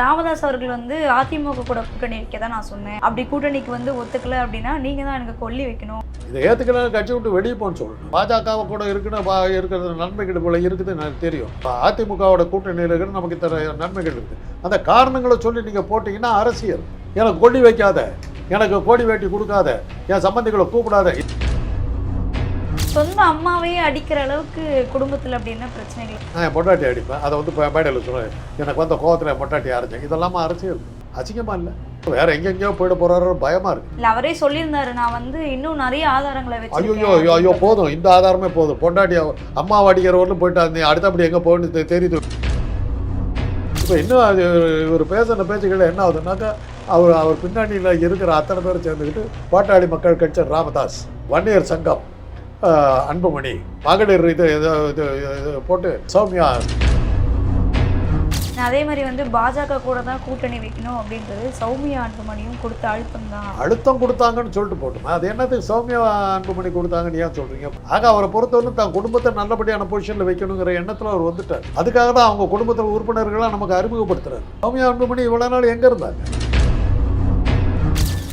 ராமதாஸ் அவர்கள் வந்து அதிமுக கூட கூட்டணி வைக்க தான் நான் சொன்னேன். அப்படி கூட்டணிக்கு வந்து ஒத்துக்கல அப்படின்னா நீங்க தான் எனக்கு கொல்லி வைக்கணும். இதை ஏற்றுக்கலாம் கட்சி விட்டு வெளியே போன்னு சொல்லணும். பாஜகவை கூட இருக்குன்னு பா இருக்கிறது நன்மைகள் போல இருக்குது எனக்கு தெரியும். இப்போ அதிமுகவோட கூட்டணியில் இருக்கிற நமக்கு தர நன்மைகள் இருக்குது அந்த காரணங்களை சொல்லி நீங்கள் போட்டிங்கன்னா அரசியல். எனக்கு கொல்லி வைக்காத எனக்கு கோடி வேட்டி கொடுக்காத என் சம்பந்திகளை கூப்பிடாத. சொந்த அம்மாவையே அடிக்கிற அளவுக்கு குடும்பத்துல அப்படி என்ன பிரச்சனைகள்? நான் பொட்டாட்டி அடிப்பேன். அதை வந்து மேடையில் சொல்லுவேன் எனக்கு வந்த கோவத்தில் பொட்டாட்டி அரைச்சேன். இதெல்லாமா அரசியல் அசிங்கமாக இல்லை. வேற எங்கெங்கேயோ போயிட போறாரோ பயமாக இருக்கு. இல்ல அவரே சொல்லியிருந்தாரு. நான் வந்து இன்னும் நிறைய ஆதாரங்களை ஐயோ வச்சிருக்கேன். ஐயோ ஐயோ போதும். இந்த ஆதாரமே போதும். பொண்டாட்டி அம்மாவை அடிக்கிறவர்களும் போயிட்டு அந்த அடுத்தபடி எங்கே போகணும்னு தெரியுது. இப்போ இன்னும் அது இவர் பேசுன பேச்சுகள் என்ன ஆகுதுன்னாக்கா அவர் அவர் பின்னணியில் இருக்கிற அத்தனை பேரும் சேர்ந்துக்கிட்டு பாட்டாளி மக்கள் கட்சி ராமதாஸ் வன்னியர் சங்கம். அன்புமணி மகளிர் இது இது போட்டு சௌமியா. அதே மாதிரி வந்து பாஜக கூட தான் கூட்டணி வைக்கணும் அப்படின்றது சௌமியா அன்புமணியும் கொடுத்த அழுத்தம் தான். அழுத்தம் கொடுத்தாங்கன்னு சொல்லிட்டு போட்டுமே? அது என்னத்துக்கு சௌமியா அன்புமணி கொடுத்தாங்கன்னு ஏன் சொல்றீங்க? ஆக அவரை பொறுத்தவரை தான் குடும்பத்தை நல்லபடியான பொசிஷனில் வைக்கணுங்கிற எண்ணத்தில் அவர் வந்துட்டார். அதுக்காக தான் அவங்க குடும்பத்தில் உறுப்பினர்களாக நமக்கு அறிமுகப்படுத்துறாரு. சௌமியா அன்புமணி இவ்வளோ நாள் எங்கே இருந்தாங்க?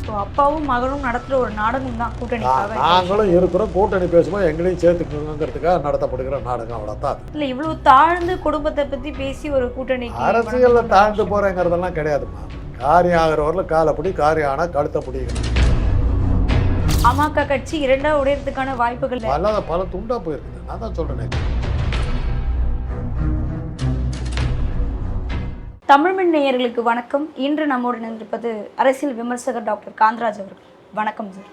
ஸோ அப்பாவும் மகனும் நடத்துற ஒரு நாடகம் தான் கூட்டணிக்காக நாங்களும் இருக்கிறோம். கூட்டணி பேசும்போது எங்களையும் சேர்த்துக்கணுங்கிறதுக்காக நடத்தப்படுகிற நாடகம் அவ்வளோதான் இல்ல இவ்வளவு தாழ்ந்து குடும்பத்தை பத்தி பேசி ஒரு கூட்டணிக்கு அரசியலில் தாழ்ந்து போகிறேங்கிறதெல்லாம் கிடையாதும்மா. காரியம் ஆகிறவரில் காலைப்படி காரியம் ஆனால் கழுத்தை பிடிக்கணும். அமக கட்சி இரண்டா உடையறதுக்கான வாய்ப்புகள் பல பல துண்டா போயிருக்குது. நான் தான் சொல்கிறேன் தமிழ்மண் நேயர்களுக்கு வணக்கம். இன்று நம்மோடு இணைந்திருப்பது அரசியல் விமர்சகர் டாக்டர் காந்தராஜ் அவர்கள். வணக்கம் சார்.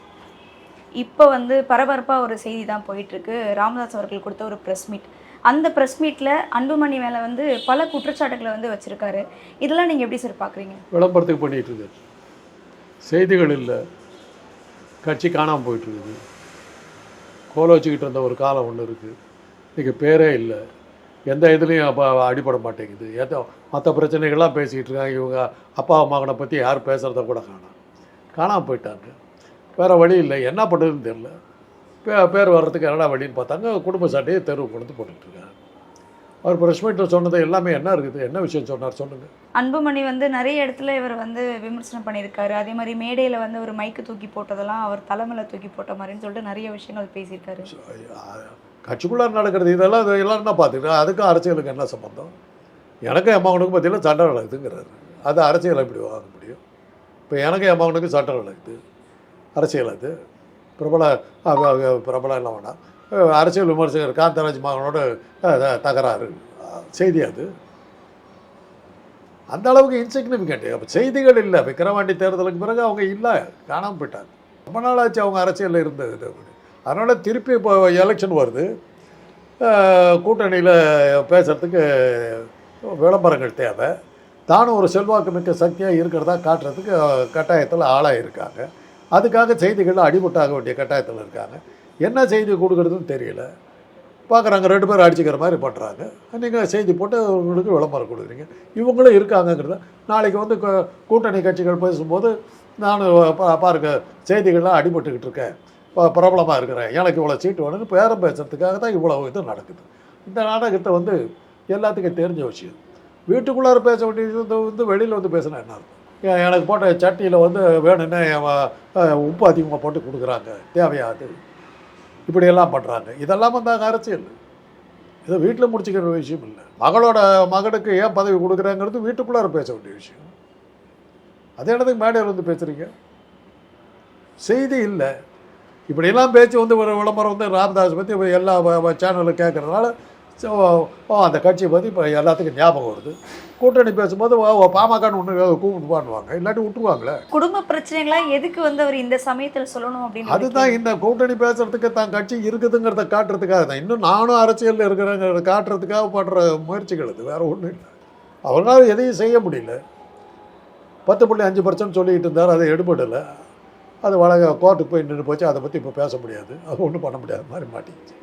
இப்போ வந்து பரபரப்பாக ஒரு செய்தி தான் போயிட்டுருக்கு. ராமதாஸ் அவர்கள் கொடுத்த ஒரு ப்ரெஸ் மீட் அந்த ப்ரெஸ் மீட்டில் அன்புமணி மேலே வந்து பல குற்றச்சாட்டுகளை வந்து வச்சுருக்காரு. இதெல்லாம் நீங்கள் எப்படி சார் பார்க்குறீங்க? விளம்பரத்துக்கு பண்ணிகிட்டு இருக்குது செய்திகள் இல்லை. கட்சி காணாமல் போயிட்டுருக்குது. கோல வச்சுக்கிட்டு இருந்த ஒரு காலம் ஒன்று இருக்குது இன்றைக்கி பேரே இல்லை. எந்த இதுலேயும் அடிபட மாட்டேங்குது. ஏதோ மற்ற பிரச்சனைகள்லாம் பேசிக்கிட்டு இருக்காங்க. இவங்க அப்பா மகனை பற்றி யார் பேசுகிறத கூட காணோம் காணாமல் போயிட்டாங்க. வேறு வழி இல்லை. என்ன பண்ணுறதுன்னு தெரில பே பேர் வர்றதுக்கு என்னடா வழின்னு பார்த்தாங்க. குடும்ப சாட்டையை தெருவு கொண்டு வந்து போட்டுக்கிட்டு இருக்காங்க. அவர் ப்ரெஸ் மீட்டில் சொன்னது எல்லாமே என்ன இருக்குது? என்ன விஷயம் சொன்னார்? சொல்லுங்கள் அன்புமணி வந்து நிறைய இடத்துல இவர் வந்து விமர்சனம் பண்ணியிருக்காரு. அதே மாதிரி மேடையில் வந்து ஒரு மைக்கு தூக்கி போட்டதெல்லாம் அவர் தலைமையில் தூக்கி போட்ட மாதிரின்னு சொல்லிட்டு நிறைய விஷயங்கள் பேசியிருக்காரு. கட்சிக்குள்ளார நடக்கிறது இதெல்லாம் இது எல்லாரும் தான் பார்த்துக்கிட்டு அதுக்கும் அரசியலுக்கு என்ன சம்பந்தம்? எனக்கும் என் பார்த்தீங்கன்னா சண்டை நடக்குதுங்கிறாரு. அது அரசியல் எப்படி வாங்க முடியும்? இப்போ எனக்கும் என் சண்டை நடக்குது. அரசியல் அது. பிரபல அ- பிரபலம் எல்லாம் வேணாம். அரசியல் விமர்சகர் காந்தராஜ் மகனோட தகராறு. செய்தி அது. அந்த அளவுக்கு இன்சிக்னிஃபிகண்ட் அப்போ செய்திகள் இல்லை. விக்கிரவாண்டி தேர்தலுக்கு பிறகு அவங்க இல்லை. காணாமல் போயிட்டாங்க. ரொம்ப நாளாச்சு அவங்க அரசியலில் இருந்தது. அதனால் திருப்பி இப்போ எலெக்ஷன் வருது. கூட்டணியில் பேசுகிறதுக்கு விளம்பரங்கள் தேவை. தானும் ஒரு செல்வாக்கு மிக்க சக்தியாக இருக்கிறதா காட்டுறதுக்கு கட்டாயத்தில் ஆளாக இருக்காங்க. அதுக்காக செய்திகளில் அடிபட்டாக வேண்டிய கட்டாயத்தில் இருக்காங்க. என்ன செய்தி கொடுக்குறதுன்னு தெரியல. பார்க்குறாங்க ரெண்டு பேரும் அடிச்சுக்கிற மாதிரி பண்ணுறாங்க நீங்கள் செய்தி போட்டு உங்களுக்கு விளம்பரம் கொடுக்குறீங்க. இவங்களும் இருக்காங்கங்கிறத நாளைக்கு வந்து கூட்டணி கட்சிகள் பேசும்போது நான் பாருங்கள் பாருங்க செய்திகள்லாம் அடிபட்டுக்கிட்டு இருக்கேன். பிரபலமாக இருக்கிறேன் எனக்கு இவ்வளோ சீட்டு வேணும்னு பேரம் பேசுறதுக்காக தான் இவ்வளோ இது நடக்குது. இந்த நாடகத்தை வந்து எல்லாத்துக்கும் தெரிஞ்ச விஷயம். வீட்டுக்குள்ளார பேச வேண்டியது வந்து வெளியில் வந்து பேசினா என்ன அர்த்தம்? எனக்கு போட்ட சட்டியில் வந்து வேணும்னு உப்பு அதிகமாக போட்டு கொடுக்குறாங்க. தேவையாது. இப்படியெல்லாம் பண்ணுறாங்க இதெல்லாம் வந்தாங்க அரசியல். இதை வீட்டில் முடிச்சுக்கிற விஷயம் இல்லை. மகளோட மகனுக்கு ஏன் பதவி கொடுக்குறாங்கிறது வீட்டுக்குள்ளார பேச வேண்டிய விஷயம். அதே இடத்துக்கு மேடையில் வந்து பேசுகிறீங்க செய்தி இல்லை. இப்படியெல்லாம் பேச்சு வந்து ஒரு விளம்பரம் வந்து ராமதாஸ் பற்றி எல்லா சேனலும் கேட்குறதுனால ஸோ அந்த கட்சியை பற்றி இப்போ எல்லாத்துக்கும் ஞாபகம் வருது. கூட்டணி பேசும்போது பாமகன்னு ஒன்று கூப்பிட்டு பண்ணுவாங்க இல்லாட்டி விட்டுருவாங்களே? குடும்ப பிரச்சனைகளா எதுக்கு வந்து அவர் இந்த சமயத்தில் சொல்லணும் அப்படின்னு அதுதான் இந்த கூட்டணி பேசுறதுக்கு தான் கட்சி இருக்குதுங்கிறத காட்டுறதுக்காக தான். இன்னும் நானும் அரசியலில் இருக்கிறேங்கிறத காட்டுறதுக்காக பண்ணுற முயற்சிகள் இது வேற ஒன்றும் இல்லை. அவங்களால எதையும் செய்ய முடியல. பத்து புள்ளி அஞ்சு பர்சன்ட் சொல்லிக்கிட்டு இருந்தார் அதை எடுபடலை. அது வழங்க கோர்ட்டுக்கு போய் நின்று போச்சு. அதை பற்றி இப்போ பேச முடியாது. அது ஒன்றும் பண்ண முடியாது. மாதிரி மாட்டிக்கிச்சு.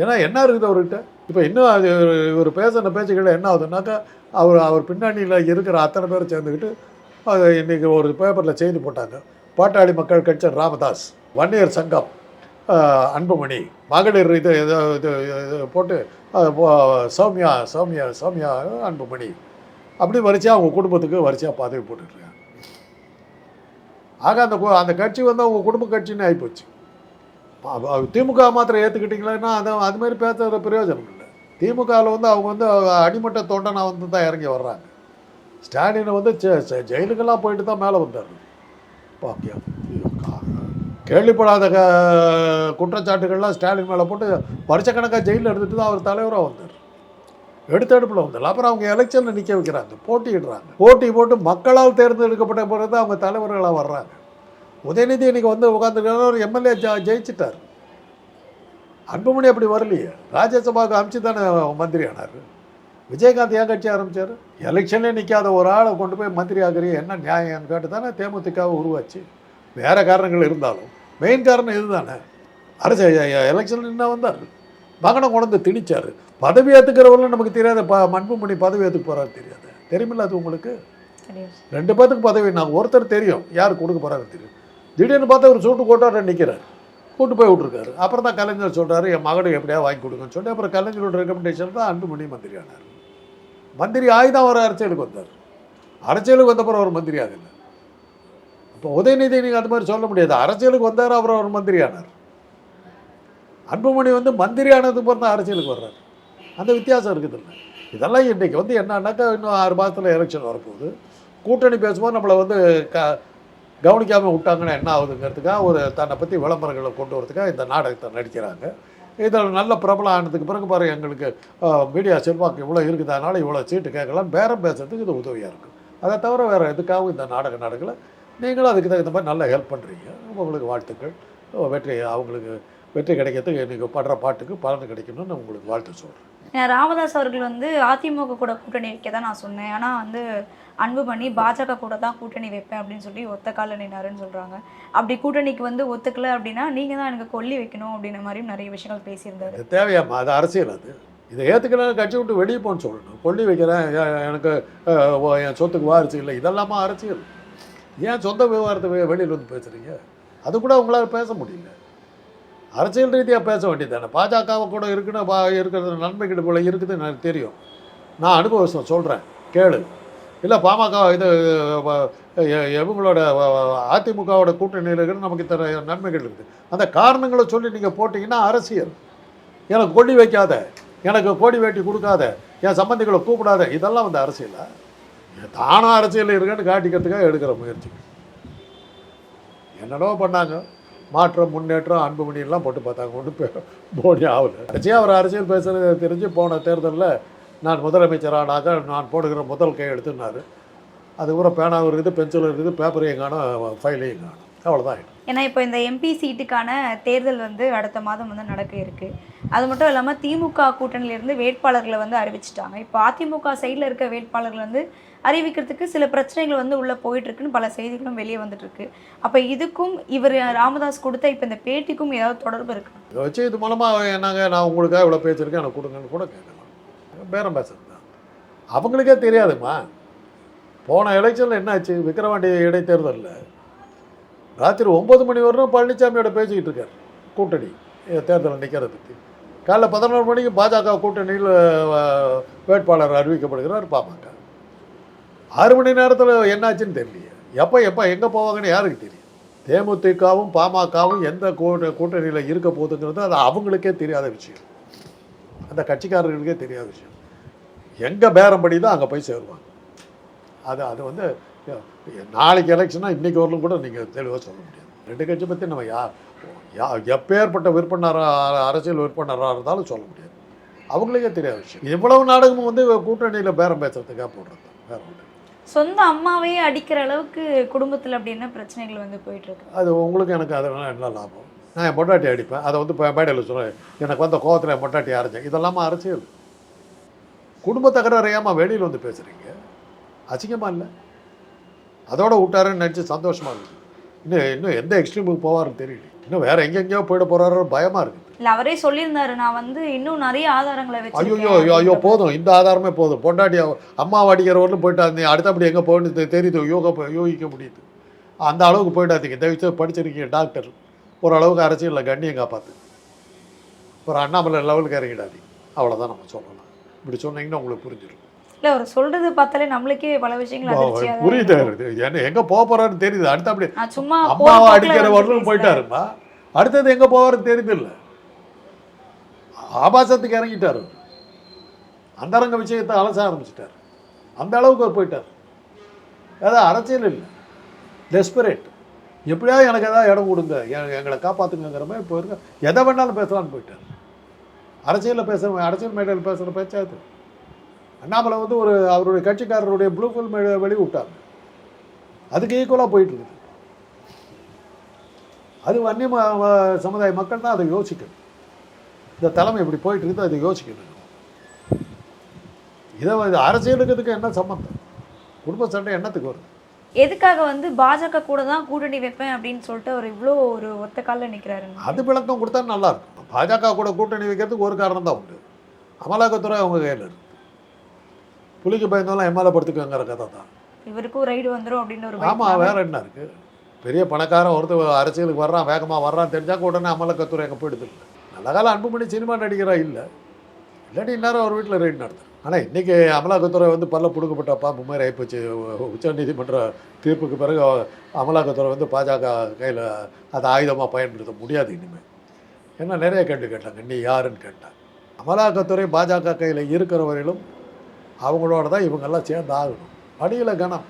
ஏன்னா என்ன இருக்குது அவர்கிட்ட? இப்போ இன்னும் அது இவர் பேசின பேச்சுகள் என்ன ஆகுதுன்னாக்கா அவர் அவர் பின்னணியில் இருக்கிற அத்தனை பேரும் சேர்ந்துக்கிட்டு அது இன்றைக்கி ஒரு பேப்பரில் செய்தி போட்டாங்க. பாட்டாளி மக்கள் கட்சி ராமதாஸ் வன்னியர் சங்கம் அன்புமணி மகளிர் இது இது இது போட்டு சௌமியா சௌமியா சௌமியா அன்புமணி அப்படி வரிசையாக அவங்க குடும்பத்துக்கு வரிசையாக பதவி போட்டுட்ருக்காங்க ஆக அந்த கு- அந்த கட்சி வந்து அவங்க குடும்ப கட்சின்னு ஆகிப்போச்சு திமுக மாத்திரம் ஏற்றுக்கிட்டீங்களா அது அது மாதிரி பேசுகிற பிரயோஜனம் இல்லை. திமுகவில் வந்து அவங்க வந்து அடிமட்ட தொண்டனா வந்து தான் இறங்கி வர்றாங்க. ஸ்டாலினை வந்து ஜெயிலுக்கெல்லாம் போயிட்டு தான் மேலே வந்தார். கேள்விப்படாத க- குற்றச்சாட்டுகள்லாம் ஸ்டாலின் மேலே போட்டு வருஷக்கணக்காக ஜெயிலில் எடுத்துகிட்டு தான் அவர் தலைவராக வந்தார். எடுத்தெடுப்பில் வந்தார் அப்புறம் அவங்க எலெக்ஷனில் நிற்க வைக்கிறாங்க போட்டியிடுறாங்க. போட்டி போட்டு மக்களால் தேர்ந்தெடுக்கப்பட்ட பிறகு அவங்க தலைவர்களாக வர்றாங்க. உதயநிதி இன்னைக்கு வந்து உட்காந்துருக்காரு ஒரு எம்எல்ஏ ஜெயிச்சிட்டார். அன்புமணி அப்படி வரலையே. ராஜ்யசபாவுக்கு அமைச்சு தானே மந்திரி ஆனார் விஜயகாந்த் ஏன் கட்சி ஆரம்பித்தார் எலெக்ஷன்லேயே நிற்காத ஒரு ஆளை கொண்டு போய் மந்திரி ஆகிறீங்க என்ன நியாயம்னு கேட்டு தானே தேமுதிகவை உருவாச்சு. வேறு காரணங்கள் இருந்தாலும் மெயின் காரணம் இதுதானே. அரசு எலெக்ஷன் என்ன வந்தார். மகனை கொண்டு திணிச்சார். பதவி ஏற்றுக்கிறவங்களும் நமக்கு தெரியாத ப மண்புமணி பதவி ஏற்றுக்க போகிறாரு தெரியாது. தெரியுமில்ல அது உங்களுக்கு? ரெண்டு பேத்துக்கு பதவி நான் ஒருத்தர் தெரியும். யார் கொடுக்க போகிறாரு தெரியும். திடீர்னு பார்த்தா ஒரு சூட்டு கோட்டோட நிற்கிறார் கூட்டு போய் விட்ருக்காரு அப்புறம் தான் கலைஞர் சொல்கிறாரு என் மகனுக்கு எப்படியா வாங்கி கொடுங்கன்னு சொல்லி அப்புறம் கலைஞரோட ரெக்கமெண்டேஷன் தான் அன்புமணி மந்திரி ஆனார். மந்திரி ஆகி தான் அவர் அரசியலுக்கு வந்தார். அரசியலுக்கு வந்தப்பறம் அவர் மந்திரி ஆகலை. இப்போ உதயநிதி நீங்கள் அது மாதிரி சொல்ல முடியாது. அரசியலுக்கு வந்தார் அப்புறம் அவர் மந்திரி ஆனார். அன்புமணி வந்து மந்திரி ஆனதுக்கு அப்புறம் தான் அரசியலுக்கு வர்றாரு. அந்த வித்தியாசம் இருக்குது. இல்லை இதெல்லாம் இன்றைக்கி வந்து என்னன்னாக்கா இன்னும் ஆறு மாதத்தில் எலெக்ஷன் வரப்போகுது. கூட்டணி பேசும்போது நம்மளை வந்து க கவனிக்காமல் விட்டாங்கன்னா என்ன ஆகுதுங்கிறதுக்காக ஒரு தன்னை பற்றி விளம்பரங்களை கொண்டு வரதுக்காக இந்த நாடகத்தை நடிக்கிறாங்க. இதில் நல்ல பிரபலம் ஆனதுக்கு பிறகு பாரு எங்களுக்கு மீடியா செல்வாக்கு இவ்வளோ இருக்குது. அதனால் இவ்வளோ சீட்டு கேட்கலாம். பேரம் பேசுகிறதுக்கு இது உதவியாக இருக்கும் அதை தவிர வேறு எதுக்காகவும் இந்த நாடகம் நடக்கலை. நீங்களும் அதுக்கு தகுந்த மாதிரி நல்லா ஹெல்ப் பண்ணுறீங்க உங்களுக்கு வாழ்த்துக்கள். வெற்றி அவங்களுக்கு வெற்றி கிடைக்கிறதுக்கு நீங்கள் படுற பாட்டுக்கு பலன் கிடைக்கணும்னு உங்களுக்கு வாழ்த்து சொல்கிறேன் ஏன்னா ராமதாஸ் அவர்கள் வந்து அதிமுக கூட கூட்டணி வைக்க தான் நான் சொன்னேன். ஆனால் வந்து அன்புமணி பாஜக கூட தான் கூட்டணி வைப்பேன் அப்படின்னு சொல்லி ஒத்த கால நின்னாருன்னு சொல்கிறாங்க அப்படி கூட்டணிக்கு வந்து ஒத்துக்கல அப்படின்னா நீங்கள் தான் எனக்கு கொல்லி வைக்கணும் அப்படின்ற மாதிரியும் நிறைய விஷயங்கள் பேசியிருந்தாரு. தேவையாம்மா அது அரசியல் அது. இதை ஏற்றுக்கலாம் கட்சி விட்டு வெளியே போன்னு சொல்லணும். கொல்லி வைக்கிறேன் எனக்கு என் சொத்துக்கு வாரிசு இல்லை. இதெல்லாமா அரசியல். ஏன் சொந்த விவகாரத்தை வெளியில் வந்து பேசுகிறீங்க அது கூட உங்களால் பேச முடியல. அரசியல் ரீதியாக பேச வேண்டியது தானே பாஜகவை கூட இருக்குன்னு பா இருக்கிறது நன்மைகள் போல இருக்குது எனக்கு தெரியும். நான் அனுபவம் சொல்கிறேன் கேளு. இல்லை பாமக இது இவங்களோட அதிமுகவோட கூட்டணியில் இருக்குன்னு நமக்கு இத்தனை நன்மைகள் இருக்குது. அந்த காரணங்களை சொல்லி நீங்கள் போட்டிங்கன்னா அரசியல். எனக்கு கொடி வைக்காத. எனக்கு கோடி வேட்டி கொடுக்காத. என் சம்பந்திகளை கூப்பிடாத. இதெல்லாம் வந்து அரசியலா? தானும் அரசியல் இருக்குன்னு காட்டிக்கிறதுக்காக எடுக்கிற முயற்சி. என்னடோ பண்ணாங்க. மாற்றம் முன்னேற்றம் அன்புமணியெல்லாம் போட்டு பார்த்தாங்க. ஒன்றும் போடி ஆகல. கட்சியாக அவர் அரசியல் பேசுகிறது தெரிஞ்சு போன தேர்தலில் நான் முதலமைச்சரானாக நான் போடுகிற முதல் கையெழுத்துனாரு அது கூட பேனாவும் இருக்குது பென்சிலும் இருக்குது பேப்பரையும் காணும் ஃபைலையும் காணும். அவ்வளோதான் ஆயிடும் ஏன்னா இப்போ இந்த எம்பி சீட்டுக்கான தேர்தல் வந்து அடுத்த மாதம் வந்து நடக்க இருக்குது அது மட்டும் இல்லாமல் திமுக கூட்டணியிலிருந்து வேட்பாளர்களை வந்து அறிவிச்சிட்டாங்க. இப்போ அதிமுக சைடில் இருக்க வேட்பாளர்கள் வந்து அறிவிக்கிறதுக்கு சில பிரச்சனைகள் வந்து உள்ளே போயிட்டுருக்குன்னு பல செய்திகளும் வெளியே வந்துட்டுருக்கு அப்போ இதுக்கும் இவர் ராமதாஸ் கொடுத்த இப்போ இந்த பேட்டிக்கும் ஏதாவது தொடர்பு இருக்கு? இதை வச்சு இது மூலமாக என்னங்க நான் உங்களுக்காக இவ்வளோ பேசியிருக்கேன் எனக்கு கொடுங்கன்னு கூட கேட்கலாம். பேரம் பேசுறது தான். அவங்களுக்கே தெரியாதும்மா. போன எலெக்ஷனில் என்னாச்சு விக்கிரவாண்டி இடைத்தேர்தலில். ராத்திரி ஒம்பது மணி வரணும் பழனிசாமியோட பேசிக்கிட்டு இருக்கார். கூட்டணி. தேர்தலில் நிற்கிறத பற்றி காலைல பதினோரு மணிக்கு பாஜக கூட்டணியில் வேட்பாளர் அறிவிக்கப்படுகிறார் பாமக. ஆறு மணி நேரத்தில் என்னாச்சுன்னு தெரியலையே. எப்போ எப்போ எங்கே போவாங்கன்னு யாருக்கு தெரியும்? தேமுதிகவும் பாமகவும் எந்த கூட்ட கூட்டணியில் இருக்க போகுதுங்கிறது அது அவங்களுக்கே தெரியாத விஷயம். அந்த கட்சிக்காரர்களுக்கே தெரியாத விஷயம். எங்கே பேரம்படி தான் அங்கே போய் சேருவாங்க. அது அது வந்து நாளைக்கு எலெக்ஷனா இன்றைக்கி வரலும் கூட நீங்கள் தெளிவாக சொல்ல முடியாது. ரெண்டு கட்சி பற்றி நம்ம யா யா எப்பேற்பட்ட விற்பனராக அரசியல் விற்பனராக இருந்தாலும் சொல்ல முடியாது. அவங்களுக்கே தெரியாத விஷயம். இவ்வளவு நாடகமும் வந்து கூட்டணியில் பேரம் பேசுறதுக்காக போடுறது. வேற ஒன்று சொந்த அம்மாவையே அடிக்கிற அளவுக்கு குடும்பத்தில் அப்படி என்ன பிரச்சனைகள் வந்து போயிட்டு இருக்கு அது உங்களுக்கு எனக்கு அதெல்லாம் என்ன லாபம்? நான் என் பொட்டாட்டி அடிப்பேன். அதை வந்து மேடையில் சொல்லுவேன் எனக்கு வந்த கோவத்தில் என் பொட்டாட்டி அரைச்சேன். இதெல்லாமா அரசியல். குடும்ப தகராறு ஏமா வெளியில் வந்து பேசுகிறீங்க அசிங்கமாக இல்லை? அதோட விட்டாருன்னு நினச்சி சந்தோஷமா இருக்குது இன்னும் இன்னும் எந்த எக்ஸ்ட்ரீமுக்கு போவாருன்னு தெரியல. இன்னும் வேற எங்கெங்கேயோ போயிட போகிறாரோ பயமாக இருக்குது இல்ல அவரே சொல்லியிருந்தாரு நான் வந்து இன்னும் நிறைய ஆதாரங்களை ஐயோ வச்சிருக்கேன் ஐயோ ஐயோ அப்படின்ற போதும். இந்த ஆதாரமே போதும். பொண்டாட்டி அம்மாவை அடிக்கிறவர்களும் போயிட்டு அடுத்தபடி எங்கே போகணும்னு தெரியுது. யோகா யோகிக்க முடியுது. அந்த அளவுக்கு போயிடாதீங்க தயவுசெய்து படிச்சிருக்கீங்க டாக்டர் ஓரளவுக்கு அரசியலில் கண்ணியம் காப்பாற்று ஒரு அண்ணாமலை லெவலுக்கு இறங்கிடாதீங்க. அவ்வளோதான் நம்ம சொல்லலாம் இப்படி சொன்னீங்கன்னா உங்களுக்கு புரிஞ்சிடும் இல்ல அவர் சொல்றது பார்த்தாலே நம்மளுக்கே பல விஷயங்கள் அதிர்ச்சியா தான் புரியுது. என்ன எங்க போக போறாருன்னு தெரியுது. அடுத்து அப்படி சும்மா அம்மாவை அடிக்கிற வரலும். போயிட்டாருமா? அடுத்தது எங்க போவாருன்னு தெரியுது இல்ல ஆபாசத்துக்கு இறங்கிட்டாரு. அந்தரங்க விஷயத்தை அலச ஆரம்பிச்சிட்டாரு. அந்த அளவுக்கு அவர் போயிட்டார். அதான் அரசியல் இல்லை. டெஸ்பரேட் எப்படியாவது எனக்கு ஏதாவது இடம் கொடுங்க. எங்களை காப்பாத்துங்கிற மாதிரி போயிருக்க. எதை வேணாலும் பேசலாம்னு போயிட்டார். அரசியலில் பேசுகிற அரசியல் மேடையில் பேசுகிற பேச்சாது. அண்ணாமலை வந்து ஒரு அவருடைய கட்சிக்காரருடைய ப்ளூ ஃபில் வெளியே விட்டாங்க அதுக்கு ஈக்குவலாக போயிட்டு இருக்குது. அது வன்னிய ம- சமுதாய மக்கள் தான் அதை யோசிக்கணும். இந்த தலைமை இப்படி போயிட்டு இருக்குது அதை யோசிக்கணும். இதை அரசியலுக்கு என்ன சம்மந்தம் குடும்ப சண்டை என்னத்துக்கு வருது? எதுக்காக வந்து பாஜக கூட தான் கூட்டணி வைப்பேன் அப்படின்னு சொல்லிட்டு அவர் இவ்வளோ ஒரு ஒத்த காலில் நிக்கிறாருங்க அது விளக்கம் கொடுத்தா நல்லா இருக்கும். பாஜக கூட கூட்டணி வைக்கிறதுக்கு ஒரு காரணம் தான் உண்டு. அமலாக்கத்துறை அவங்க கையில் இருக்கு. புலிக்கு பயந்தாலும் எம்எல்ஏ படுத்துக்கங்கிற கதை தான். இவருக்கும் ரைடு வந்துரும் அப்படின்னு ஒரு ஆமாம் வேற என்ன இருக்கு? பெரிய பணக்காரன் ஒருத்தர் அரசியலுக்கு வர்றான் வேகமாக வர்றான் தெரிஞ்சாக்க உடனே அமலாக்கத்துறை அங்கே போயிடுது. நல்ல காலம் அன்புமணி சினிமா நடிகரா இல்லை. இல்லாட்டி இந்நேரம் அவர் வீட்டில் ரைடு நடத்தும் ஆனால் இன்றைக்கி அமலாக்கத்துறை வந்து பல்ல பிடுக்கப்பட்ட பாம்பு மாதிரி ஆகிப்போச்சு உச்சநீதிமன்ற தீர்ப்புக்கு பிறகு அமலாக்கத்துறை வந்து பாஜக கையில் அதை ஆயுதமாக பயன்படுத்த முடியாது இனிமேல் ஏன்னா நிறைய கேள்வி கேட்டாங்க. நீ யாருன்னு கேட்டாங்க. அமலாக்கத்துறை பாஜக கையில் இருக்கிற வரையிலும் அவங்களோட தான் இவங்கெல்லாம் சேர்ந்து ஆகணும் வழியில் கணம்.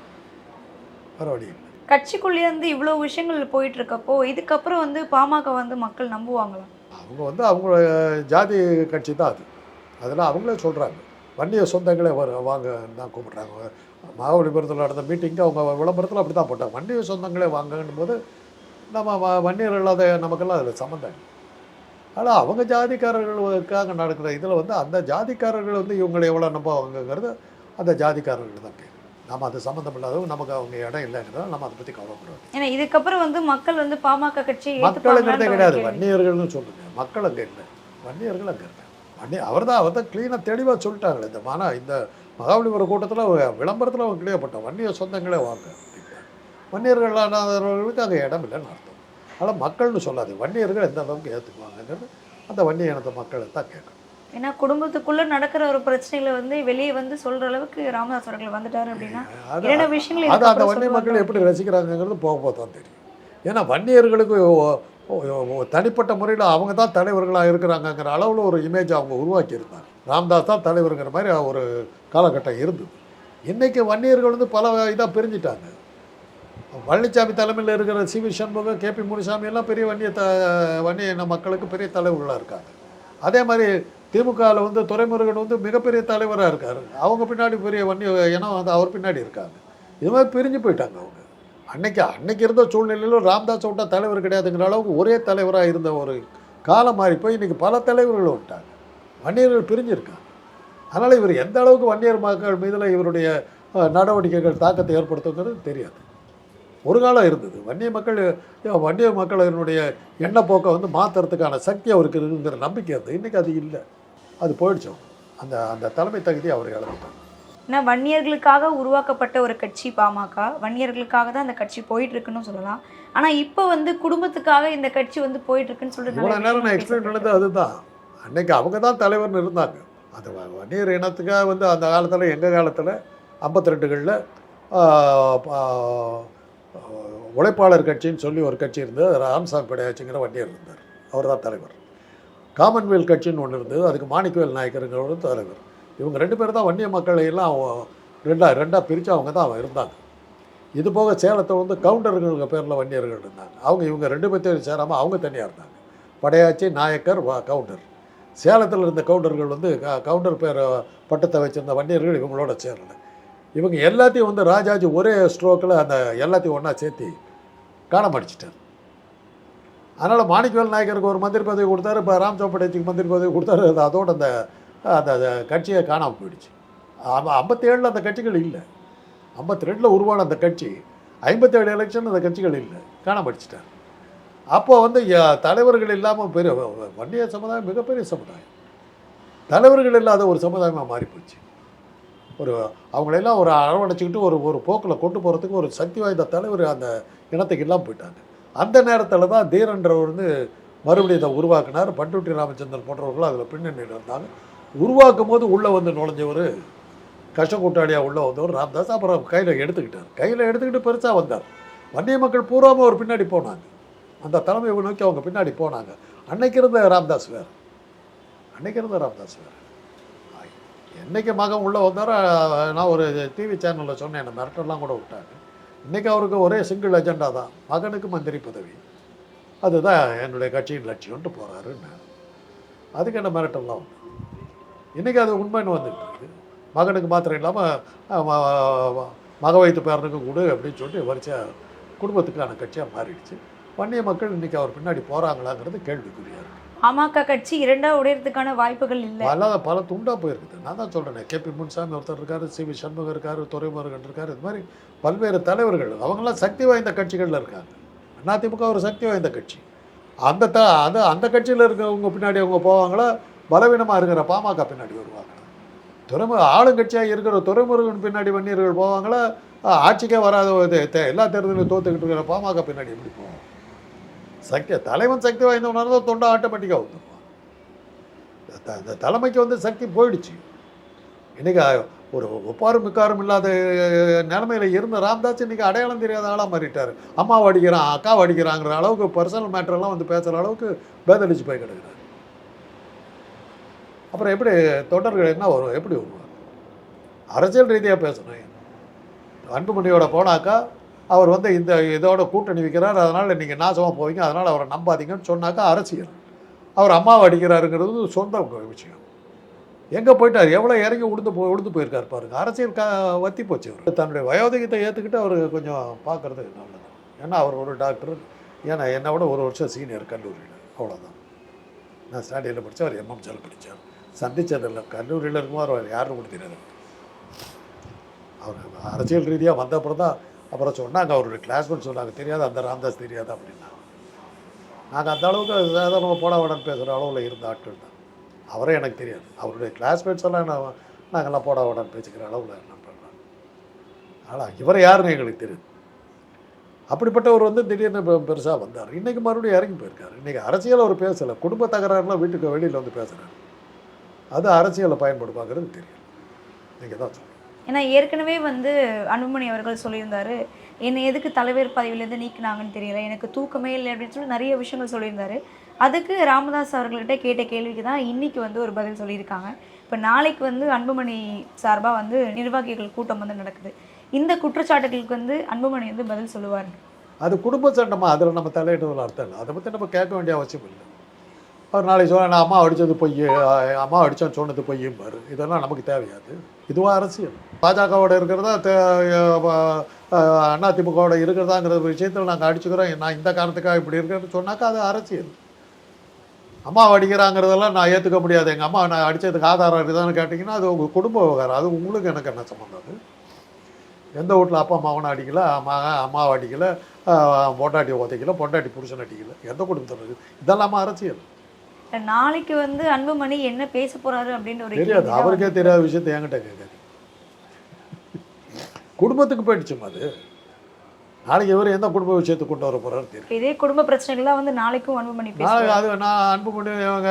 வேறு வழி இல்லை. கட்சிக்குள்ளேயே வந்து இவ்வளோ விஷயங்கள் போயிட்டு இருக்கப்போ இதுக்கப்புறம் வந்து பாமக வந்து மக்கள் நம்புவாங்களா? அவங்க வந்து அவங்க ஜாதி கட்சி தான் அது. அதெல்லாம் அவங்களே சொல்கிறாங்க வன்னிய சொந்தங்களே வர வாங்கன்னு தான் கூப்பிட்றாங்க. மகாபலிபுரத்தில் நடந்த மீட்டிங்க்கு அவங்க விளம்பரத்தில் அப்படி தான் போட்டாங்க. வன்னிய சொந்தங்களே வாங்கன்னும் போது நம்ம வன்னியர் இல்லாத நமக்கெல்லாம் அதில் சம்மந்தம் இல்லை. ஆனால் அவங்க ஜாதிக்காரர்களுக்காக நடக்கிற இதில் வந்து அந்த ஜாதிக்காரர்கள் வந்து இவங்களை எவ்வளோ நம்புவாங்கங்கிறது அந்த ஜாதிக்காரர்கள் தான் கேட்கும் நம்ம அது சம்மந்தம் இல்லாதவங்க நமக்கு அவங்க இடம் இல்லைங்கிறத நம்ம அதை பற்றி கவலைப்படுறோம் ஏன்னா இதுக்கப்புறம் வந்து மக்கள் வந்து பாமக கட்சியை மக்களுங்கிறதே கிடையாது. கேள்வி. வன்னியர்கள்னு சொல்லுங்க. மக்கள் அங்கே இல்லை. வன்னியர்கள் அங்கே இருக்காங்க வன்னி அவர் தான் அவர் தான் க்ளீனாக தெளிவாக சொல்லிட்டாங்களே இந்த ஆனால் இந்த மகாபலிபுரம் கூட்டத்தில் விளம்பரத்தில் அவங்க கிளியப்பட்டோம் வன்னிய சொந்தங்களே வாங்க. அப்படின்ட்டாங்க. வன்னியர்களானவர்களுக்கு அங்கே இடம் இல்லைன்னு ஆனால் மக்கள்னு சொல்லாது வன்னியர்கள் எந்த அளவுக்கு ஏற்றுக்குவாங்கங்கிறது அந்த வன்னிய இனத்த மக்களை தான் கேட்கணும். ஏன்னா குடும்பத்துக்குள்ள நடக்கிற ஒரு பிரச்சனையில வந்து வெளியே வந்து சொல்ற அளவுக்கு ராமதாஸ் அவர்கள் வந்துட்டாரு அப்படின்னா அது என்னென்ன விஷயங்கள் அது அந்த வன்னிய மக்கள் எப்படி ரசிக்கிறாங்கங்கிறது போக போக தான் தெரியும். ஏன்னா வன்னியர்களுக்கு தனிப்பட்ட முறையில் அவங்க தான் தலைவர்களாக இருக்கிறாங்கங்கிற அளவில் ஒரு இமேஜ் அவங்க உருவாக்கி இருந்தாங்க. ராம்தாஸ் தான் தலைவருங்கிற மாதிரி ஒரு காலகட்டம் இருந்தது. இன்றைக்கி வன்னியர்கள் வந்து பல இதாக பிரிஞ்சிட்டாங்க. பழனிசாமி தலைமையில் இருக்கிற C V Shanmugam K P Munusamy எல்லாம் பெரிய வன்னிய த வன்னிய இன மக்களுக்கு பெரிய தலைவர்களாக இருக்காங்க. அதே மாதிரி திமுகவில் வந்து துரைமுருகன் வந்து மிகப்பெரிய தலைவராக இருக்கார். அவங்க பின்னாடி பெரிய வன்னிய இனம் வந்து அவர் பின்னாடி இருக்காங்க. இது மாதிரி பிரிஞ்சு போயிட்டாங்க அவங்க. அன்னைக்கு அன்னைக்கு இருந்த சூழ்நிலையிலும் ராம்தாஸ் விட்டா தலைவர் கிடையாதுங்கிற அளவுக்கு ஒரே தலைவராக இருந்த ஒரு காலம் மாறி போய் இன்றைக்கி பல தலைவர்கள் விட்டாங்க வன்னியர்கள் பிரிஞ்சிருக்காங்க. அதனால் இவர் எந்த அளவுக்கு வன்னியர் மக்கள் மீதில் இவருடைய நடவடிக்கைகள் தாக்கத்தை ஏற்படுத்துங்கிறது தெரியாது. ஒரு காலம் இருந்தது. வன்னிய மக்கள் வன்னிய மக்களினுடைய எண்ணப்போக்கை வந்து மாற்றுறதுக்கான சக்தி அவருக்கு இருக்குங்கிற நம்பிக்கை இருந்தது இன்றைக்கி அது இல்லை. அது போயிடுச்சு. அந்த அந்த தலைமை தகுதி அவர் இழந்துட்டாங்க ஏன்னா வன்னியர்களுக்காக உருவாக்கப்பட்ட ஒரு கட்சி பாமக. வன்னியர்களுக்காக தான் அந்த கட்சி போயிட்டு இருக்குன்னு சொல்லலாம். ஆனா இப்போ வந்து குடும்பத்துக்காக இந்த கட்சி வந்து போயிட்டு இருக்குன்னு சொல்லிட்டு இவ்வளோ நேரம் நான் எக்ஸ்பிளைன் பண்ணது அதுதான். அன்னைக்கு அவங்க தான் தலைவர்னு இருந்தாங்க. அந்த வ- வன்னியர் இனத்துக்காக வந்து அந்த காலத்தில் எங்கள் காலத்தில் ஐம்பத்தி ரெண்டுகளில் உழைப்பாளர் கட்சின்னு சொல்லி ஒரு கட்சி இருந்தது ராம்சாமி படையாச்சிங்கிற வண்டியர் இருந்தார். அவர் தான் தலைவர். காமன்வெல்த் கட்சின்னு ஒன்று இருந்தது அதுக்கு மாணிக்கவேல் நாயக்கருங்கிறவரும் தலைவர். இவங்க ரெண்டு பேரும் தான் வன்னிய மக்களையெல்லாம் எல்லாம் ரெண்டாக பிரித்து அவங்க தான் இருந்தாங்க. இது போக சேலத்தை வந்து கவுண்டர்கள் பேரில் வன்னியர்கள் இருந்தாங்க. அவங்க இவங்க ரெண்டு பேர்த்தையும் சேராமல் அவங்க தனியாக இருந்தாங்க. படையாச்சி நாயக்கர் கவுண்டர். சேலத்தில் இருந்த கவுண்டர்கள் வந்து கவுண்டர் பேர் பட்டத்தை வச்சுருந்த வன்னியர்கள் இவங்களோட சேரலை. இவங்க எல்லாத்தையும் வந்து ராஜாஜி ஒரே ஸ்ட்ரோக்கில் அந்த எல்லாத்தையும் ஒன்றா சேர்த்து காணமடிச்சிட்டார். அதனால் மாணிக்கவேல் நாயக்கருக்கு ஒரு மந்திரி பதவி கொடுத்தாரு இப்போ ராம் சோப்படைச்சிக்கு மந்திரி பதவி கொடுத்தாரு அது அதோட அந்த அந்த கட்சியை காணாமல் போயிடுச்சு. ஐம்பத்தேழில் அந்த கட்சிகள் இல்லை. ஐம்பத்தி ரெண்டில் உருவான அந்த கட்சி ஐம்பத்தேழு எலெக்ஷன் அந்த கட்சிகள் இல்லை. காணாமடிச்சிட்டார். அப்போ வந்து தலைவர்கள் இல்லாமல் பெரிய வன்னிய சமுதாயம் மிகப்பெரிய சமுதாயம். தலைவர்கள் இல்லாத ஒரு சமுதாயமாக மாறிப்போச்சு. ஒரு அவங்களெல்லாம் ஒரு அரவணைச்சிக்கிட்டு ஒரு ஒரு போக்கில் கொண்டு போகிறதுக்கு ஒரு சக்தி வாய்ந்த தலைவர் அந்த இனத்துக்கு இல்லாமல் போயிட்டாங்க. அந்த நேரத்தில் தான் தீரன்றவர் வந்து மறுபடியும் இதை உருவாக்குனார். பண்டுட்டி ராமச்சந்திரன் போன்றவர்களும் அதில் பின்னணியில் இருந்தாங்க. உருவாக்கும் போது உள்ளே வந்து நுழைஞ்சவர் கஷ்ட கூட்டாளியாக உள்ளே வந்தவர் ராம்தாஸ். அப்புறம் கையில் எடுத்துக்கிட்டார். கையில் எடுத்துக்கிட்டு பெருசாக வந்தார். வன்னிய மக்கள் பூராமல் ஒரு பின்னாடி போனாங்க. அந்த தலைமையை நோக்கி அவங்க பின்னாடி போனாங்க. அன்னைக்கு இருந்த ராம்தாஸ் வேறு. அன்னைக்கு இருந்த ராம்தாஸ் வேறு. இன்றைக்கி மகன் உள்ளே வந்தார் நான் ஒரு டிவி சேனலில் சொன்னேன் என்னை மிரட்டெல்லாம் கூட விட்டாங்க இன்றைக்கி அவருக்கு ஒரே சிங்கிள் அஜெண்டா தான் மகனுக்கு மந்திரி பதவி. அதுதான் என்னுடைய கட்சியின் லட்சியம்ட்டு போகிறாருன்னு அதுக்கு என்ன மிரட்டெல்லாம் உண்டு இன்றைக்கி அது உண்மைன்னு வந்துட்டு இருக்கு. மகனுக்கு மாத்திரம் இல்லாமல் மக வைத்து பேரனுக்கும் கொடு அப்படின்னு சொல்லிட்டு வரிசையாக குடும்பத்துக்கான கட்சியாக மாறிடுச்சு. வன்னிய மக்கள் இன்றைக்கி அவர் பின்னாடி போகிறாங்களாங்கிறது கேள்விக்குறியாக இருக்குது பாமக கட்சி இரண்டா உடையறதுக்கான வாய்ப்புகள் இல்லை. பல பல துண்டாக போயிருக்குது. நான் தான் சொல்கிறேன் கேபி முன்சாமி ஒருத்தர் இருக்கார் சி வி சண்முகம் இருக்காரு துறைமுருகன் இருக்கார். இது மாதிரி பல்வேறு தலைவர்கள் அவங்களாம் சக்தி வாய்ந்த கட்சிகளில் இருக்காங்க. அதிமுக ஒரு சக்தி வாய்ந்த கட்சி. அந்த த அந்த அந்த கட்சியில் இருக்கிறவங்க பின்னாடி அவங்க போவாங்களா? பலவீனமாக இருக்கிற பாமக பின்னாடி வருவாங்க துறைமுக ஆளுங்கட்சியாக இருக்கிற துறைமுருகன் பின்னாடி வன்னியர்கள் போவாங்களா? ஆட்சிக்கே வராத எல்லா தேர்தலையும் தோத்துக்கிட்டு இருக்கிற பாமக பின்னாடி எப்படி போவாங்க? சக்தி தலைவன் சக்தி வாய்ந்தவனாக இருந்தால் தொண்டை ஆட்டோமேட்டிக்காக வந்துடுவான் இந்த தலைமைக்கு வந்து சக்தி போயிடுச்சு. இன்றைக்கி ஒரு ஒப்பாரும் மிக்காரும் இல்லாத நிலமையில் இருந்த ராம்தாஸ் இன்றைக்கி அடையாளம் தெரியாத ஆளாக மாறிட்டார். அம்மாவை அடிக்கிறான் அக்காவை அடிக்கிறாங்கிற அளவுக்கு பர்சனல் மேட்டர்லாம் வந்து பேசுகிற அளவுக்கு பேதடிச்சு போய் கிடக்கிறார். அப்புறம் எப்படி தொண்டர்கள் என்ன வரும்? எப்படி வருவாங்க? அரசியல் ரீதியாக பேசணும் அன்புமணியோட போனாக்கா அவர் வந்து இந்த இதோட கூட்டணி வைக்கிறார் அதனால் நீங்கள் நாசமாக போவீங்க அதனால் அவரை நம்பாதீங்கன்னு சொன்னாக்கா அரசியல். அவர் அம்மாவை அடிக்கிறாருங்கிறது சொந்த விஷயம். எங்கே போயிட்டார்? எவ்வளோ இறங்கி உடுந்து போ உடுந்து போயிருக்கார் பாருங்க. அரசியல் க வத்தி போச்சு அவர். தன்னுடைய வயோதிகத்தை ஏற்றுக்கிட்டு அவர் கொஞ்சம் பார்க்குறது நல்லது. ஏன்னா அவர் ஒரு டாக்டர். ஏன்னா என்னை விட ஒரு வருஷம் சீனியர் கல்லூரியில். அவ்வளோதான் நான் ஸ்டாண்டியில் படித்தேன் அவர் எம்எம்சியில் படித்தார் சந்திச்சதில்லை கல்லூரியில் இருக்கும்போது அவர் யாருன்னு கூட அவர் அரசியல் ரீதியாக வந்த அப்புறம் தான் அப்புறம் சொன்னாங்க அவருடைய கிளாஸ்மேட் சொன்னாங்க தெரியாது அந்த ராம்தாஸ் தெரியாது அப்படின்னா. நாங்கள் அந்த அளவுக்கு சாதாரணமாக போட உடனே பேசுகிற அளவில் இருந்த ஆட்கள் தான். அவரே எனக்கு தெரியாது. அவருடைய கிளாஸ்மேட்ஸ் எல்லாம் நான் நாங்கள்லாம் போட உடனே பேசிக்கிற அளவில் என்ன பண்ணுறோம் ஆனால் இவர் யாருன்னு எங்களுக்கு தெரியுது. அப்படிப்பட்டவர் வந்து திடீர்னு பெருசாக வந்தார். இன்றைக்கி மறுபடியும் இறங்கி போயிருக்காரு. இன்றைக்கி அரசியல் அவர் பேசலை. குடும்ப தகராறுலாம் வீட்டுக்கு வெளியில் வந்து பேசுகிறாரு அது அரசியலை பயன்படுவாங்கிறது தெரியும் நீங்கள் தான் சொல்லுங்கள் ஏன்னா ஏற்கனவே வந்து அன்புமணி அவர்கள் சொல்லியிருந்தார் என்னை எதுக்கு தலைவர் பதவியிலேருந்து நீக்கினாங்கன்னு தெரியல எனக்கு தூக்கமே இல்லை அப்படின்னு சொல்லி நிறைய விஷயங்கள் சொல்லியிருந்தார். அதுக்கு ராமதாஸ் அவர்கள்ட்ட கேட்ட கேள்விக்கு தான் இன்றைக்கி வந்து ஒரு பதில் சொல்லியிருக்காங்க. இப்போ நாளைக்கு வந்து அன்புமணி சார்பாக வந்து நிர்வாகிகள் கூட்டம் வந்து நடக்குது. இந்த குற்றச்சாட்டுகளுக்கு வந்து அன்புமணி வந்து பதில் சொல்லுவார். அது குடும்ப சண்டமா அதில் நம்ம தலையிடுவதில் அர்த்தம் இல்லை. அதை பற்றி நம்ம கேட்க வேண்டிய அவசியம் இல்லை. அவர் நாளைக்கு சொல்ல நான் அம்மா அடித்தது பொய் அம்மா அடித்தான் சொன்னது பொய்யும்பாரு இதெல்லாம் நமக்கு தேவையாது. இதுவாக அரசியல். பாஜகவோட இருக்கிறதா அதிமுகவோட இருக்கிறதாங்கிற விஷயத்தில் நாங்கள் அடிச்சுக்கிறோம். நான் இந்த காரணத்துக்காக இப்படி இருக்கிறேன்னு சொன்னாக்கா அது அரசியல். அம்மா அடிக்கிறாங்கிறதெல்லாம் நான் ஏற்றுக்க முடியாது. எங்கள் அம்மா நான் அடித்ததுக்கு ஆதாரம் இருக்குதான்னு கேட்டிங்கன்னா அது உங்கள் குடும்ப விவகாரம். அது உங்களுக்கு எனக்கு என்ன சம்மந்தம் அது? எந்த வீட்டில் அப்பா அம்மாவனை அடிக்கல அம்மா அம்மாவை அடிக்கல பொண்டாட்டி உதைக்கல பொண்டாட்டி புருஷன் அடிக்கல. எந்த குடும்பத்தில் இருக்குது இதெல்லாமா அரசியல். நாளைக்கு வந்து அன்புமணி என்ன பேச போறாரு அப்படின்ற ஒரு தெரியாது. அவருக்கே தெரியாத விஷயத்தை என்கிட்ட கேட்காது. குடும்பத்துக்கு போயிடுச்சுமா அது நாளைக்கு இவர் எந்த குடும்ப விஷயத்தை கொண்டு வர போறாரு தெரியும் இதே குடும்ப பிரச்சனைகள்லாம் வந்து நாளைக்கும் அன்புமணி நாளைக்கு அது நான் அன்பு பண்ணி அவங்க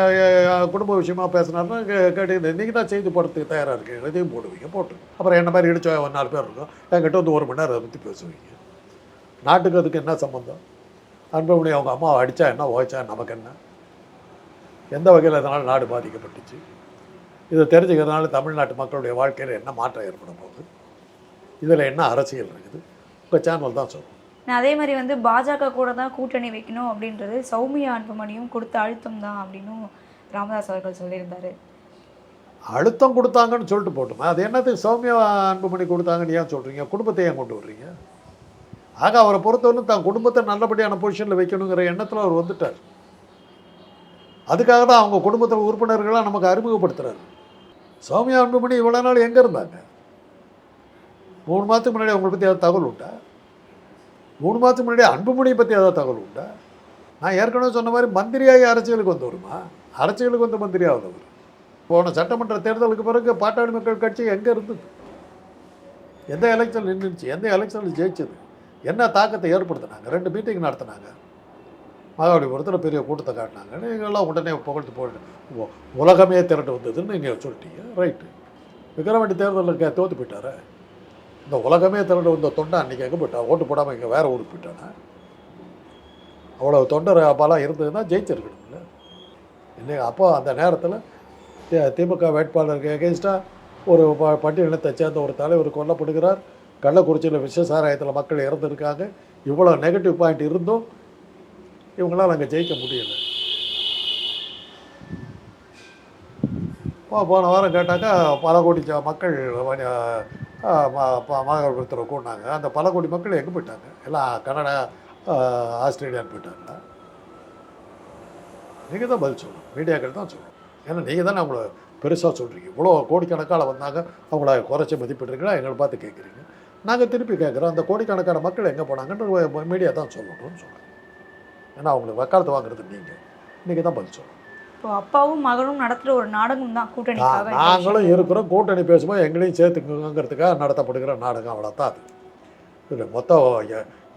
குடும்ப விஷயமா பேசினாருன்னா கேட்டு நீங்கள் தான் செய்தி போடுறதுக்கு தயாராக இருக்கீங்க இதையும் போடுவீங்க போட்டு. அப்புறம் என்ன மாதிரி இடிச்ச ஒரு நாலு பேர் இருக்கும். என்கிட்ட வந்து ஒரு மணி நேரம் அதை பற்றி பேசுவீங்க. நாட்டுக்கு அதுக்கு என்ன சம்மந்தம் அன்புமணி அவங்க அம்மாவை அடித்தா என்ன ஓய்ச்சா நமக்கு என்ன? எந்த வகையில் இதனால் நாடு பாதிக்கப்பட்டுச்சு? இதை தெரிஞ்சுக்கிறதுனால தமிழ்நாட்டு மக்களுடைய வாழ்க்கையில் என்ன மாற்றம் ஏற்பட போகுது? இதில் என்ன அரசியல் இருக்குது? உங்கள் சேனல் தான் சொல்லும் நான் அதே மாதிரி வந்து பாஜக கூட தான் கூட்டணி வைக்கணும் அப்படின்றது சௌமியா அன்புமணியும் கொடுத்த அழுத்தம் தான் அப்படின்னும் ராமதாஸ் அவர்கள் சொல்லியிருந்தாரு. அழுத்தம் கொடுத்தாங்கன்னு சொல்லிட்டு போட்டுமா? அது என்னது? சௌமியா அன்புமணி கொடுத்தாங்கன்னு ஏன் சொல்கிறீங்க குடும்பத்தை ஏன் கொண்டு வர்றீங்க? ஆக அவரை பொறுத்தவரை தான் குடும்பத்தை நல்லபடியான பொசிஷனில் வைக்கணுங்கிற எண்ணத்தில் அவர் வந்துட்டார். அதுக்காக தான் அவங்க குடும்பத்தில் உறுப்பினர்களாக நமக்கு அறிமுகப்படுத்துகிறாரு சௌமியா அன்புமணி இவ்வளோ நாள் எங்கே இருந்தாங்க? மூணு மாதத்துக்கு முன்னாடி அவங்களை பற்றி ஏதாவது தகவல் உண்டா? மூணு மாதத்துக்கு முன்னாடி அன்புமணியை பற்றி ஏதாவது தகவல் உண்டா? நான் ஏற்கனவே சொன்ன மாதிரி மந்திரியாகி அரசியலுக்கு வந்தவருமா? அரசியலுக்கு வந்த மந்திரியாவது அவர் போன சட்டமன்ற தேர்தலுக்கு பிறகு பாட்டாளி மக்கள் கட்சி எங்கே இருந்தது? எந்த எலெக்ஷன் நின்றுச்சு? எந்த எலெக்ஷனில் ஜெயிச்சது? என்ன தாக்கத்தை ஏற்படுத்தினாங்க? ரெண்டு மீட்டிங் நடத்தினாங்க. மகாபலிபுரத்தில் பெரிய கூட்டத்தை காட்டினாங்க. நீங்கள்லாம் உடனே புகழ்ந்து போயிட்டு உலகமே திரண்டு வந்ததுன்னு நீங்கள் சொல்லிட்டீங்க. ரைட்டு விக்கிரவாண்டி தேர்தலில் கே தோற்று போயிட்டாரு. இந்த உலகமே திரண்டு வந்த தொண்டை அன்றைக்கி எங்கே போயிட்டா? ஓட்டு போடாமல் இங்கே வேறு ஊருக்கு போயிட்டானே? அவ்வளோ தொண்டர் பலம் இருந்ததுன்னா ஜெயிச்சிருக்கணும்ல. இன்னைக்கு அப்போ அந்த நேரத்தில் திமுக வேட்பாளருக்கு எகேன்ஸ்டாக ஒரு ப பட்டியலினத்தை சேர்ந்த ஒரு தலைவர் கொல்லப்படுகிறார். கள்ளக்குறிச்சியில் விஷ சாராயத்தில் மக்கள் இறந்துருக்காங்க. இவ்வளோ நெகட்டிவ் பாயிண்ட் இருந்தும் இவங்களால் அங்கே ஜெயிக்க முடியலை. போன வாரம் கேட்டாக்கா பல கோடி ஜ- மக்கள் வ- கூட்டினாங்க கூடினாங்க. அந்த பல கோடி மக்கள் எங்கே போயிட்டாங்க? எல்லாம் கனடா ஆஸ்திரேலியான்னு போயிட்டாங்களா நீங்கள் தான் பதில் சொல்லணும். மீடியாக்கள் தான் சொல்லணும். ஏன்னா நீங்கள் தான் அவங்கள பெருசாக சொல்கிறீங்க இவ்வளோ கோடிக்கணக்கால் வந்தாங்க. அவங்கள குறைச்சி மதிப்பிட்றீங்களா எங்களை பார்த்து கேட்குறீங்க நாங்கள் திருப்பி கேட்குறோம் அந்த கோடிக்கணக்கான மக்கள் எங்கே போனாங்கன்னு மீடியா தான் சொல்லணும்னு சொல்கிறேன் ஏன்னா அவங்களுக்கு வக்காலத்து வாங்குறது நீங்கள் நீங்கள் தான் பதில் சொல்லணும். இப்போ அப்பாவும் மகனும் நடத்துகிற ஒரு நாடகம் தான் கூட்டணிக்காக நா- நாங்களும் இருக்கிறோம் கூட்டணி பேசும்போது எங்களையும் சேர்த்துக்குங்கிறதுக்காக நடத்தப்படுகிற நாடகம் அவ்வளோதான் அது. இது மொத்தம்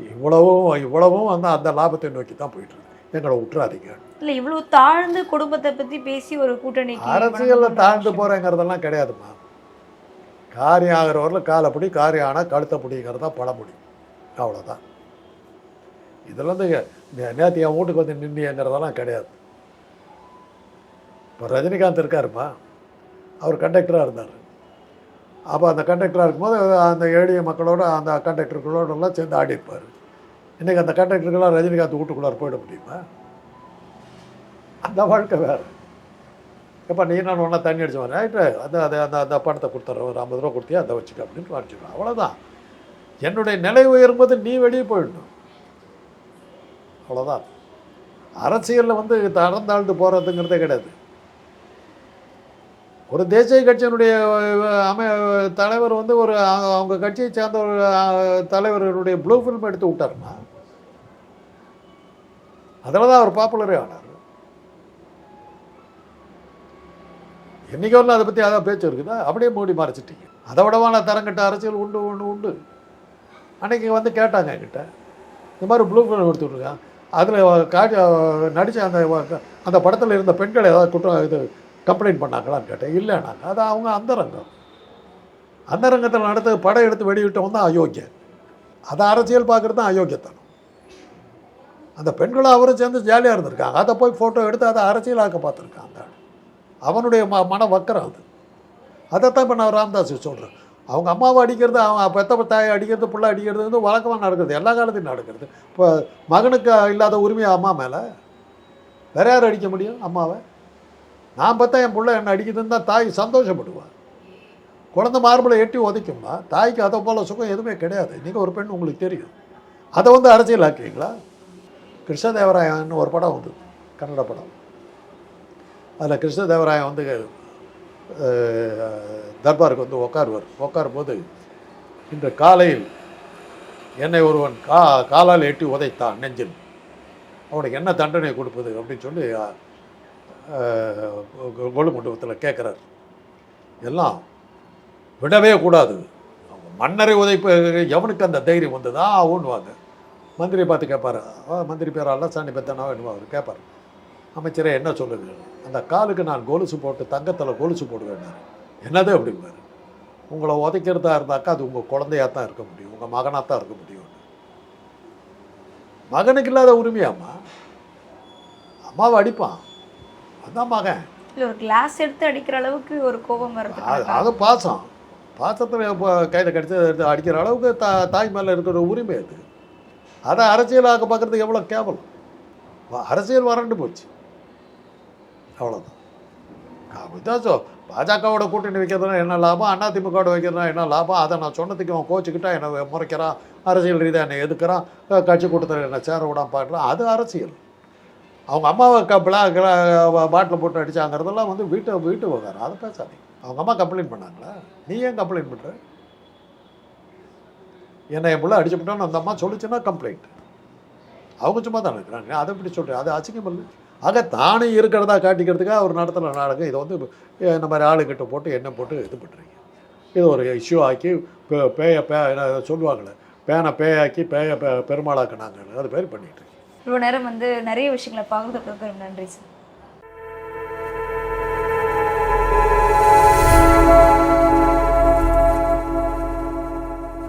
இவ்வளவும் இவ்வளவும் வந்து அந்த லாபத்தை நோக்கி தான் போயிட்டு இருக்கு எங்களை விட்டுறாதீங்க இல்லை இவ்வளவு தாழ்ந்து குடும்பத்தை பற்றி பேசி ஒரு கூட்டணிக்கு அரசியலில் தாழ்ந்து போகிறேங்கிறதெல்லாம் கிடையாதும்மா. காரியம் ஆகிறவரில் காலைப்படி காரியம் ஆனால் கழுத்தை பிடிங்கிறது தான் பழமொழி. அவ்வளோதான் இதில் இந்த நேற்று என் வீட்டுக்கு வந்து நின்னியங்கிறதெல்லாம் கிடையாது. இப்போ ரஜினிகாந்த் இருக்காருப்பா. அவர் கண்டக்டராக இருந்தார். அப்போ அந்த கண்டக்டராக இருக்கும்போது அந்த எளிய மக்களோட அந்த கண்டக்டர்களோடெல்லாம் சேர்ந்து ஆடி இருப்பார் இன்றைக்கி அந்த கண்டக்டர்கள்லாம் ரஜினிகாந்த் வீட்டுக்குள்ளார் போயிட முடியுமா? அந்த வாழ்க்கை வேறு. எப்போ நீ நான் ஒன்றா தண்ணி அடிச்சு வரேன் ரைட்டு அந்த அதை அந்த அந்த பணத்தை கொடுத்துட்றேன் ஒரு ஐம்பது ரூபா கொடுத்தியா? அதை வச்சுக்க அப்படின்னு வாங்கிச்சுக்கணும் அவ்வளோதான் என்னுடைய நிலை உயரும்போது நீ வெளியே போயிடணும். அவ்வளோதான் அரசியலில் வந்து தளர்ந்தாழ்ந்து போகிறதுங்கிறதே கிடையாது. ஒரு தேசிய கட்சியினுடைய அமை தலைவர் வந்து ஒரு அவங்க கட்சியை சேர்ந்த ஒரு தலைவர்களுடைய ப்ளூ ஃபில்ம் எடுத்து விட்டாருன்னா அதில் தான் அவர் பாப்புலரே ஆனார். என்னைக்கு வரலாம் அதை பற்றி அதான் பேச்சு இருக்குதா? அப்படியே மூடி மறைச்சிட்டீங்க. அதை விடவான தரங்கிட்ட அரசியல் உண்டு ஒன்று உண்டு. அன்னைக்கு வந்து கேட்டாங்க என்கிட்ட இந்த மாதிரி ப்ளூ ஃபிலிம் எடுத்து அதில் காட்சி நடித்த அந்த அந்த படத்தில் இருந்த பெண்கள் ஏதாவது குற்றம் இது கம்ப்ளைண்ட் பண்ணாங்களான்னு கேட்டேன். இல்லைனாங்க அது அவங்க அந்தரங்கம். அந்தரங்கத்தில் நடத்த படம் எடுத்து வெளியிட்டவன் தான் அயோக்கியம் அதை அரசியல் பார்க்குறது தான் அயோக்கியத்தனம். அந்த பெண்களும் அவரும் சேர்ந்து ஜாலியாக இருந்திருக்காங்க. அதை போய் ஃபோட்டோ எடுத்து அதை அரசியலாக்க பார்த்துருக்காங்க. அந்த அவனுடைய ம மன வக்கரம் அது. அதைத்தான் இப்போ நான் ராமதாஸ் சொல்கிறேன் அவங்க அம்மாவை அடிக்கிறது அவன் பெத்த தாயை அடிக்கிறது பிள்ளை அடிக்கிறது வந்து வழக்கமாக நடக்கிறது எல்லா காலத்தையும் நடக்கிறது. இப்போ மகனுக்கு இல்லாத உரிமை அம்மா மேலே? வேற யார் அடிக்க முடியும் அம்மாவை? நான் பார்த்தா என் பிள்ளை என்னை அடிக்குதுன்னு தான் தாய் சந்தோஷப்படுவாள் குழந்தை மார்பிளை எட்டி உதைக்கும்மா தாய்க்கு அதை போல் சுகம் எதுவுமே கிடையாது. நீங்கள் ஒரு பெண் உங்களுக்கு தெரியும். அதை வந்து அரசியலாக்குவீங்களா கிருஷ்ணதேவராயன்னு ஒரு படம் வந்து கன்னட படம். அதில் கிருஷ்ணதேவராயன் வந்து தர்பாருக்கு வந்து உட்காருவார் உட்காரும்போது இன்று காலையில் என்னை ஒருவன் கா காலால் எட்டி உதைத்தான் நெஞ்சில். அவனுக்கு என்ன தண்டனை கொடுப்பது அப்படின்னு சொல்லி கொழு மண்டபத்தில் கேட்குறார் எல்லாம் விடவே கூடாது. மன்னரை உதைப்பு எவனுக்கு அந்த தைரியம் வந்ததா ஊன்னுவாங்க. மந்திரி பார்த்து கேட்பார் மந்திரி பேரால் சாணி பெத்தனா வேணுமா அவர் கேட்பார் அமைச்சரே என்ன சொல்லுங்கள் அந்த காலுக்கு நான் கொலுசு போட்டு தங்கத்தில் கொலுசு போடுவேன் என்னது அப்படிம்பாரு உங்களை உதைக்கிறதா இருந்தாக்கா அது உங்கள் குழந்தையாக தான் இருக்க முடியும். உங்கள் மகனாக தான் இருக்க முடியும். மகனுக்கு இல்லாத உரிமையாம்மா அம்மாவை அடிப்பான். அதான் மகன். இல்லை ஒரு கிளாஸ் எடுத்து அடிக்கிற அளவுக்கு ஒரு கோபம் வருது அது பாசம். பாசத்தில் கையில் கடிச்சு எடுத்து அடிக்கிற அளவுக்கு தா தாய் மேலே இருக்கிற உரிமை அது. அதை அரசியலாக்க பார்க்குறதுக்கு எவ்வளோ கேவலம்? அரசியல் வறண்டு போச்சு. அவ்வளோதான் அப்படிதான் சொ பாஜகவோட கூட்டணி வைக்கிறதுனா என்ன லாபம்? அதிமுகவோட வைக்கிறதுனா என்ன லாபம்? அதை நான் சொன்னதுக்கு அவன் கோச்சிக்கிட்டா என்னை முறைக்கிறான். அரசியல் ரீதியாக என்னை எதுக்குறான்? கட்சி கூட்டத்தில் என்னை சேர விடாம பார்க்கலாம் அது அரசியல். அவங்க அம்மாவை கப்பலா பாட்டில் போட்டு அடித்தாங்கிறதெல்லாம் வந்து வீட்டு வீட்டு விவகாரம். அதை பேசாதீங்க. அவங்க அம்மா கம்ப்ளைண்ட் பண்ணாங்களா? நீ ஏன் கம்ப்ளைண்ட் பண்ணுற என்னை என் பிள்ளை அடிச்சுப்பட்டான்னு அந்த அம்மா சொல்லிச்சுன்னா கம்ப்ளைண்ட் அவங்க சும்மா தான் இருக்கிறாங்க அதை எப்படி சொல்கிறேன் அது அசிங்கம் இல்லை. ஆக தானே இருக்கிறதா காட்டிக்கிறதுக்காக அவர் நடத்துகிற நாடகம்? இதை வந்து இந்த மாதிரி ஆளுக்கிட்ட போட்டு என்ன போட்டு இது பண்ணுறீங்க இது ஒரு இஷ்யூ ஆக்கி பே- பேய பே சொல்லுவாங்களே பேனை பேயாக்கி பேய பெ பெருமாளாக்குனாங்க அது பேர் பண்ணிட்டு இவ்வளோ நேரம் வந்து நிறைய விஷயங்களை பகிர்ந்துக்கிறதுக்கு நன்றி சார்.